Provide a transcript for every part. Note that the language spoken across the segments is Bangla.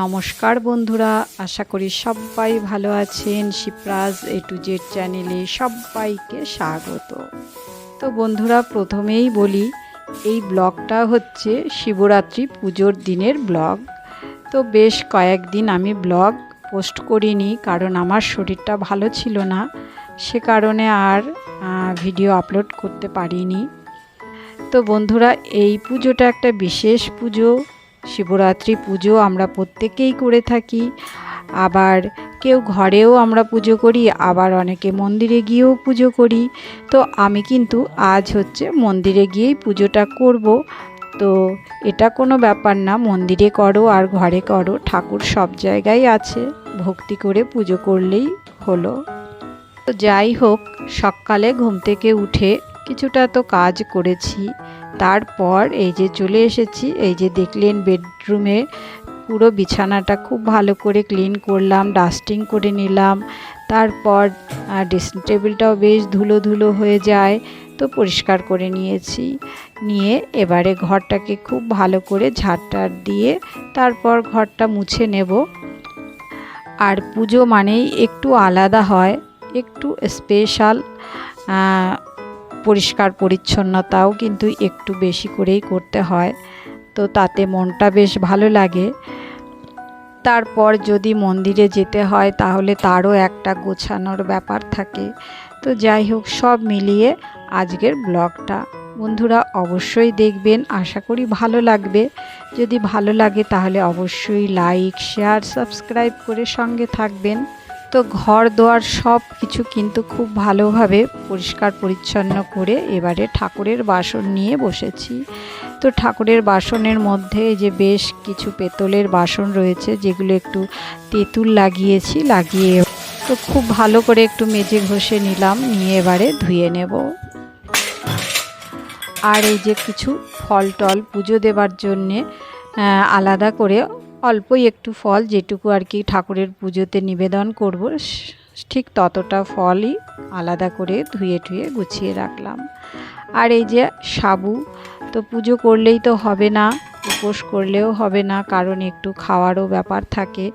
নমস্কার বন্ধুরা, আশা করি সবাই ভালো আছেন। শিবরাজ এ টু জেড চ্যানেলে সবাইকে স্বাগত। তো বন্ধুরা, প্রথমেই বলি, এই ব্লগটা হচ্ছে শিবরাত্রি পুজোর দিনের ব্লগ। তো বেশ কয়েকদিন আমি ব্লগ পোস্ট করিনি, কারণ আমার শরীরটা ভালো ছিল না। সে কারণে আর ভিডিও আপলোড করতে পারিনি। তো বন্ধুরা, এই পুজোটা একটা বিশেষ পুজো। শিবরাত্রি পুজো আমরা প্রত্যেকেই করে থাকি। আবার কেউ ঘরেও আমরা পুজো করি, আবার অনেকে মন্দিরে গিয়েও পুজো করি। তো আমি কিন্তু আজ হচ্ছে মন্দিরে গিয়েই পুজোটা করব। তো এটা কোনো ব্যাপার না, মন্দিরে করো আর ঘরে করো, ঠাকুর সব জায়গায় আছে, ভক্তি করে পুজো করলেই হলো। তো যাই হোক, সকালে ঘুম থেকে উঠে কিছুটা তো কাজ করেছি। তারপর এই যে চলে এসেছি, এই যে দেখলেন বেডরুমে পুরো বিছানাটা খুব ভালো করে ক্লিন করলাম, ডাস্টিং করে নিলাম, তারপর ড্রেসিং টেবিলটাও বেশ ধুলো ধুলো হয়ে যায়, তো পরিষ্কার করে নিয়েছি। নিয়ে এবারে ঘরটাকে খুব ভালো করে ঝাড়টার দিয়ে তারপর ঘরটা মুছে নেব। আর পুজো মানেই একটু আলাদা হয়, একটু স্পেশাল পরিষ্কার পরিচ্ছন্নতাও কিন্তু একটু বেশি করেই করতে হয়। তো তাতে মনটা বেশ ভালো লাগে। তারপর যদি মন্দিরে যেতে হয় তাহলে তারও একটা গোছানোর ব্যাপার থাকে। তো যাই হোক, সব মিলিয়ে আজকের ব্লগটা। বন্ধুরা, অবশ্যই দেখবেন। আশা করি ভালো লাগবে। যদি ভালো লাগে তাহলে অবশ্যই লাইক, শেয়ার, সাবস্ক্রাইব করে সঙ্গে থাকবেন। তো ঘর দোয়ার সব কিছু কিন্তু খুব ভালোভাবে পরিষ্কার পরিচ্ছন্ন করে এবারে ঠাকুরের বাসন নিয়ে বসেছি। তো ঠাকুরের বাসনের মধ্যে যে বেশ কিছু পেতলের বাসন রয়েছে, যেগুলো একটু তেঁতুল লাগিয়েছি, লাগিয়ে তো খুব ভালো করে একটু মেজে ঘষে নিলাম, নিয়ে এবারে ধুয়ে নেব। আর এই যে কিছু ফল টল পুজো দেবার জন্যে আলাদা করে অল্পই একটু ফল, যেটুকু আর কি ঠাকুরের পুজোতে নিবেদন করব ঠিক ততটা ফলই আলাদা করে ধুয়ে টুয়ে গুছিয়ে রাখলাম। আর এই যে সাবু, তো পুজো করলেই তো হবে না। উপোস করলেও হবে না, কারণ একটু খাওয়ারও ব্যাপার থাকে।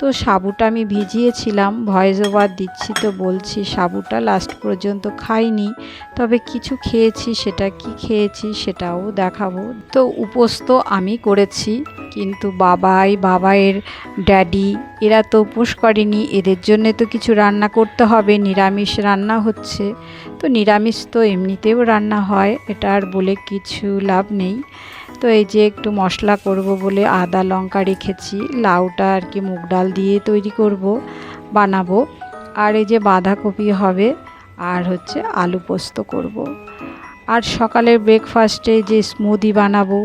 তো সাবুটা আমি ভিজিয়েছিলাম, ভয়েস ওভার দিচ্ছি তো বলছি, সাবুটা লাস্ট পর্যন্ত খাইনি, তবে কিছু খেয়েছি, সেটা কি খেয়েছি সেটাও দেখাবো। তো উপোস তো আমি করেছি, কিন্তু বাবাই, বাবাইয়ের ড্যাডি, এরা তো উপোস করেনি, এদের জন্যে তো কিছু রান্না করতে হবে, নিরামিষ রান্না হচ্ছে। তো নিরামিষ তো এমনিতেও রান্না হয়, এটা আর বলে কিছু লাভ নেই। তো এই যে একটু মশলা করব বলে আদা, লঙ্কা রেখেছি, লাউটা আর কি মুগ ডাল দিয়ে তৈরি করব, বানাবো আর এই যে বাঁধাকপি হবে, আর হচ্ছে আলু পোস্ত করব। আর সকালের ব্রেকফাস্টে যে স্মুদি বানাবো,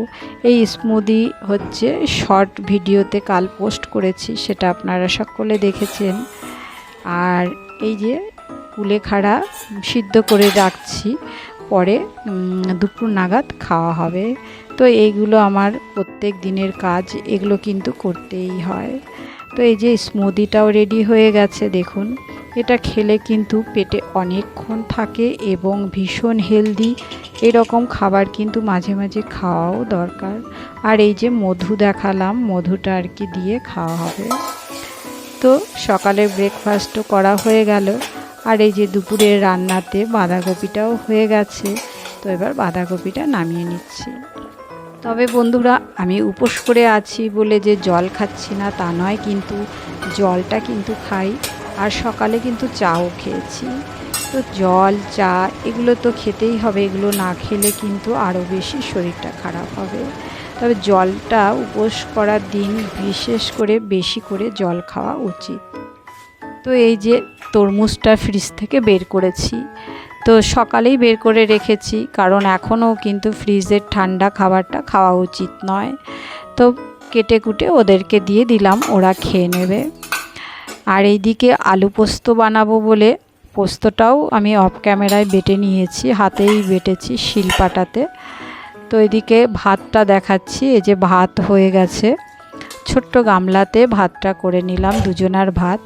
এই স্মুদি হচ্ছে শর্ট ভিডিওতে কাল পোস্ট করেছি, সেটা আপনারা সকলে দেখেছেন আর এই যে কুলেখাড়া সিদ্ধ করে রাখছি পরে দুপুর নাগাদ খাওয়া হবে। তো এইগুলো আমার প্রত্যেক দিনের কাজ, এগুলো কিন্তু করতেই হয়। তো এই যে স্মুদিটাও রেডি হয়ে গেছে, দেখুন। এটা খেলে কিন্তু পেটে অনেকক্ষণ থাকে এবং ভীষণ হেলদি এরকম খাবার কিন্তু মাঝে মাঝে খাওয়াও দরকার। আর এই যে মধু দেখালাম, মধুটা আর কি দিয়ে খাওয়া হবে। তো সকালের ব্রেকফাস্টও করা হয়ে গেল। আর এই যে দুপুরের রান্নাতে বাঁধাকপিটাও হয়ে গেছে, তো এবার বাঁধাকপিটা নামিয়ে নিচ্ছি। তবে বন্ধুরা, আমি উপোস করে আছি বলে যে জল খাচ্ছি না তা নয়, কিন্তু জলটা কিন্তু খাই আর সকালে কিন্তু চাও খেয়েছি। তো জল, চা এগুলো তো খেতেই হবে, এগুলো না খেলে কিন্তু আরও বেশি শরীরটা খারাপ হবে। তবে জলটা উপোস করার দিন বিশেষ করে বেশি করে জল খাওয়া উচিত। তো এই যে তরমুজটা ফ্রিজ থেকে বের করেছি। তো সকালেই বের করে রেখেছি, কারণ এখনও কিন্তু ফ্রিজের ঠান্ডা খাবারটা খাওয়া উচিত নয়। তো কেটে কুটে ওদেরকে দিয়ে দিলাম, ওরা খেয়ে নেবে। আর এইদিকে আলু পোস্ত বানাবো বলে পোস্তটাও আমি অফ ক্যামেরায় বেটে নিয়েছি, হাতেই বেটেছি শিলপাটাতে। তো এদিকে ভাতটা দেখাচ্ছি, এই যে ভাত হয়ে গেছে। ছোট্ট গামলাতে ভাতটা করে নিলাম, দুজনার ভাত।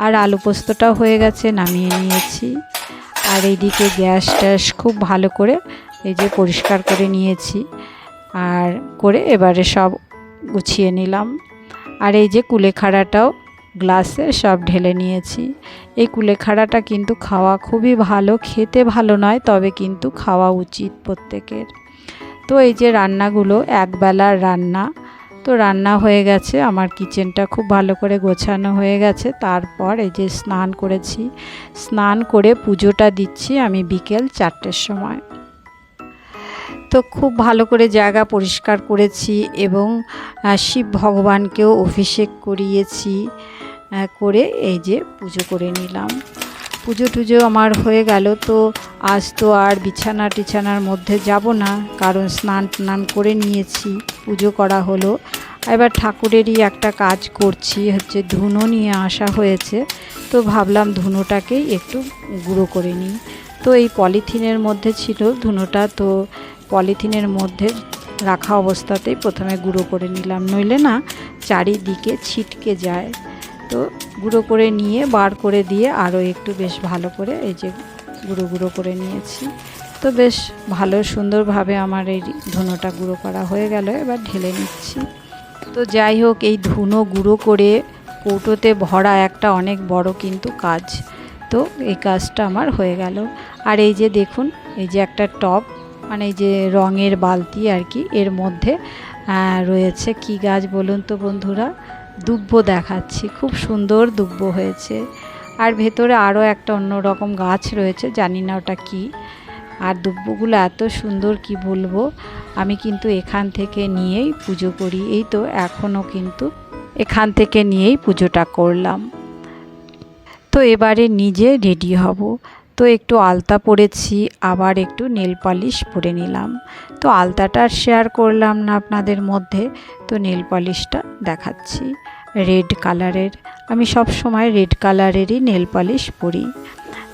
আর আলু পোস্তটা হয়ে গেছে, নামিয়ে নিয়েছি। আর এইদিকে গ্যাস ট্যাস খুব ভালো করে এই যে পরিষ্কার করে নিয়েছি আর করে এবারে সব গুছিয়ে নিলাম। আর এই যে কুলেখাড়াটাও গ্লাসে সব ঢেলে নিয়েছি। এই কুলেখাড়াটা কিন্তু খাওয়া খুবই ভালো, খেতে ভালো নয়, তবে কিন্তু খাওয়া উচিত প্রত্যেকের। তো এই যে রান্নাগুলো একবেলার রান্না তো রান্না হয়ে গেছে। আমার কিচেনটা খুব ভালো করে গোছানো হয়ে গেছে। তারপর এই যে স্নান করেছি। স্নান করে পুজোটা দিচ্ছি আমি বিকেল চারটের সময়। তো খুব ভালো করে জায়গা পরিষ্কার করেছি এবং শিব ভগবানকেও অভিষেক করিয়েছি করে এই যে পুজো করে নিলাম। পুজো টুজো আমার হয়ে গেল, তো আজ তো আর বিছানা টিছানার মধ্যে যাব না, কারণ স্নান টান করে নিয়েছি, পুজো করা হলো। এবার ঠাকুরেরই একটা কাজ করছি, হচ্ছে ধুনো নিয়ে আসা হয়েছে, তো ভাবলাম ধুনোটাকেই একটু গুঁড়ো করে নিই। তো এই পলিথিনের মধ্যে ছিল ধুনোটা, তো পলিথিনের মধ্যে রাখা অবস্থাতেই প্রথমে গুঁড়ো করে নিলাম, নইলে না চারিদিকে ছিটকে যায়। তো গুঁড়ো করে নিয়ে, বার করে দিয়ে আরও একটু বেশ ভালো করে এই যে গুঁড়ো গুঁড়ো করে নিয়েছি। তো বেশ ভালো সুন্দরভাবে আমার এই ধুনোটা গুঁড়ো করা হয়ে গেল, এবার ঢেলে নিচ্ছি। তো যাই হোক, এই ধুনো গুঁড়ো করে কৌটোতে ভরা একটা অনেক বড় কিন্তু কাজ। তো এই কাজটা আমার হয়ে গেল। আর এই যে দেখুন, এই যে একটা টপ মানে এই যে রঙের বালতি আর কি, এর মধ্যে রয়েছে কি গাছ বলুন তো বন্ধুরা? দুব্ব দেখাচ্ছি। খুব সুন্দর দুব্ব হয়েছে। আর ভেতরে আরও একটা অন্য রকম গাছ রয়েছে, জানি না ওটা কী। আর দুব্বগুলো এত সুন্দর, কি বলব? আমি কিন্তু এখান থেকে নিয়েই পুজো করি। এই তো এখনও কিন্তু এখান থেকে নিয়েই পুজোটা করলাম। তো এবারে নিজে রেডি হব। তো একটু আলতা পরেছি, আবার একটু নেল পালিশ পরে নিলাম। তো আলতাটা শেয়ার করলাম না আপনাদের মধ্যে, তো নেল পালিশটা দেখাচ্ছি। রেড কালারের আমি সব সময় রেড কালারেরই নেল পালিশ পরি।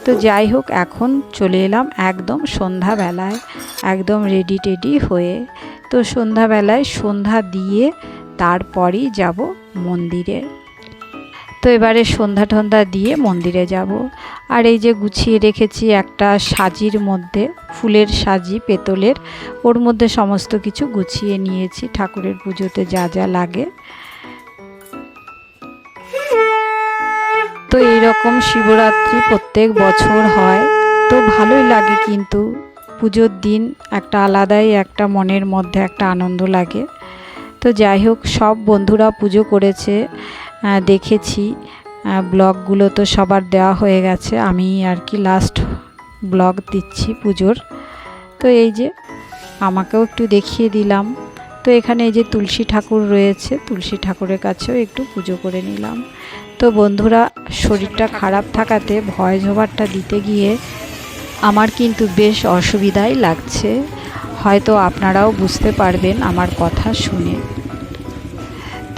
তো যাই হোক, এখন চলে এলাম একদম সন্ধ্যাবেলায়, একদম রেডি টেডি হয়ে। তো সন্ধ্যাবেলায় সন্ধ্যা দিয়ে তারপরই যাব মন্দিরে। তো এবারে সন্ধ্যা টন্ধা দিয়ে মন্দিরে যাব। আর এই যে গুছিয়ে রেখেছি একটা সাজির মধ্যে, ফুলের সাজি, পেতলের, ওর মধ্যে সমস্ত কিছু গুছিয়ে নিয়েছি, ঠাকুরের পুজোতে যা যা লাগে। তো এইরকম শিবরাত্রি প্রত্যেক বছর হয়। তো ভালোই লাগে কিন্তু, পুজোর দিন একটা আলাদাই একটা মনের মধ্যে একটা আনন্দ লাগে। তো যাই হোক, সব বন্ধুরা পুজো করেছে। দেখেছি। ব্লগগুলো তো সবার দেওয়া হয়ে গেছে। আমি আর কি লাস্ট ব্লগ দিচ্ছি পুজোর। তো এই যে আমাকেও একটু দেখিয়ে দিলাম। তো এখানে এই যে তুলসী ঠাকুর রয়েছে, তুলসী ঠাকুরের কাছেও একটু পুজো করে নিলাম। তো বন্ধুরা, শরীরটা খারাপ থাকাতে ভয় জবারটা দিতে গিয়ে আমার কিন্তু বেশ অসুবিধাই লাগছে। হয়তো আপনারাও বুঝতে পারবেন আমার কথা শুনে।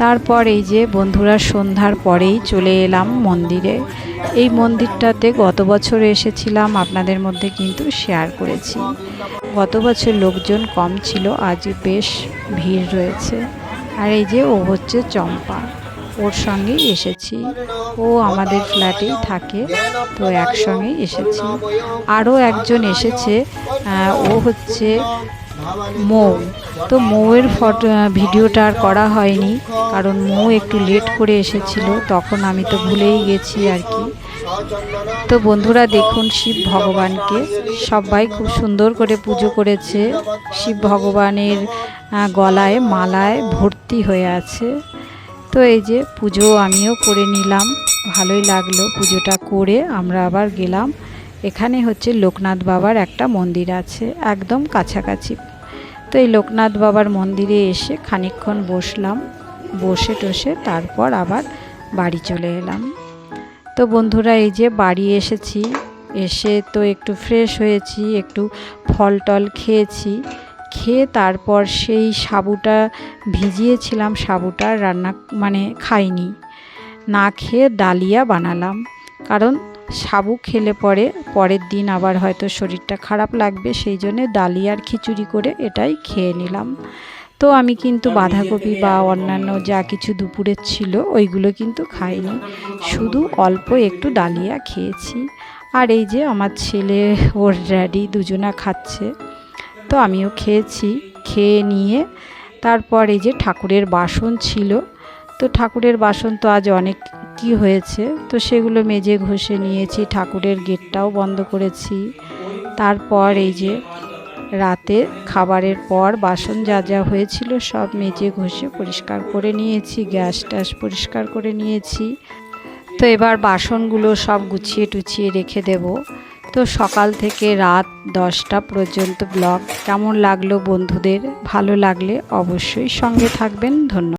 তারপর এই যে বন্ধুরা সন্ধ্যার পরেই চলে এলাম মন্দিরে। এই মন্দিরটাতে গত বছর এসেছিলাম, আপনাদের মধ্যে কিন্তু শেয়ার করেছি। গত বছর লোকজন কম ছিল, আজ বেশ ভিড় রয়েছে। আর এই যে ও হচ্ছে চম্পা, ওর সঙ্গে এসেছি। ও আমাদের ফ্ল্যাটেই থাকে, তো একসঙ্গেই এসেছি। আরও একজন এসেছে ও হচ্ছে মৌ, তো মৌয়ের ফটো ভিডিওটা আর করা হয়নি, কারণ মৌ একটু লেট করে এসেছিল, তখন আমি তো ভুলেই গেছি আর কি। তো বন্ধুরা দেখুন শিব ভগবানকে, সবাই খুব সুন্দর করে পুজো করেছে। শিব ভগবানের গলায়, মালায় ভর্তি হয়ে আছে। তো এই যে পুজো আমিও করে নিলাম, ভালোই লাগল পুজোটা করে, আমরা আবার গেলাম। এখানে হচ্ছে লোকনাথ বাবার একটা মন্দির আছে, একদম কাছাকাছি। তো এই লোকনাথ বাবার মন্দিরে এসে খানিক্ষণ বসলাম, বসে টসে তারপর আবার বাড়ি চলে এলাম। তো বন্ধুরা, এই যে বাড়ি এসেছি, এসে তো একটু ফ্রেশ হয়েছি, একটু ফল টল খেয়েছি, খেয়ে তারপর সেই সাবুটা ভিজিয়েছিলাম, সাবুটা রান্না মানে খাইনি। না খেয়ে ডালিয়া বানালাম, কারণ সাবু খেলে পরে পরের দিন আবার হয়তো শরীরটা খারাপ লাগবে সেই জন্যে ডালিয়ার খিচুড়ি করে এটাই খেয়ে নিলাম। তো আমি কিন্তু বাঁধাকপি বা অন্যান্য যা কিছু দুপুরের ছিল ওইগুলো কিন্তু খাইনি। শুধু অল্প একটু ডালিয়া খেয়েছি। আর এই যে আমার ছেলে ওর ড্যাডি দুজনা খাচ্ছে তো আমিও খেয়েছি। খেয়ে নিয়ে তারপর এই যে ঠাকুরের বাসন ছিল তো ঠাকুরের বাসন তো আজ অনেক কি হয়েছে? তো সেগুলো মেজে ঘষে নিয়েছি, ঠাকুরের গেটটাও বন্ধ করেছি। তারপর এই যে রাতে খাবারের পর বাসন যা যা হয়েছিল সব মেজে ঘষে পরিষ্কার করে নিয়েছি, গ্যাস ট্যাস পরিষ্কার করে নিয়েছি। তো এবার বাসনগুলো সব গুছিয়ে টুছিয়ে রেখে দেব। তো সকাল থেকে রাত দশটা পর্যন্ত ব্লগ। কেমন লাগল বন্ধুদের? ভালো লাগলে অবশ্যই সঙ্গে থাকবেন। ধন্যবাদ।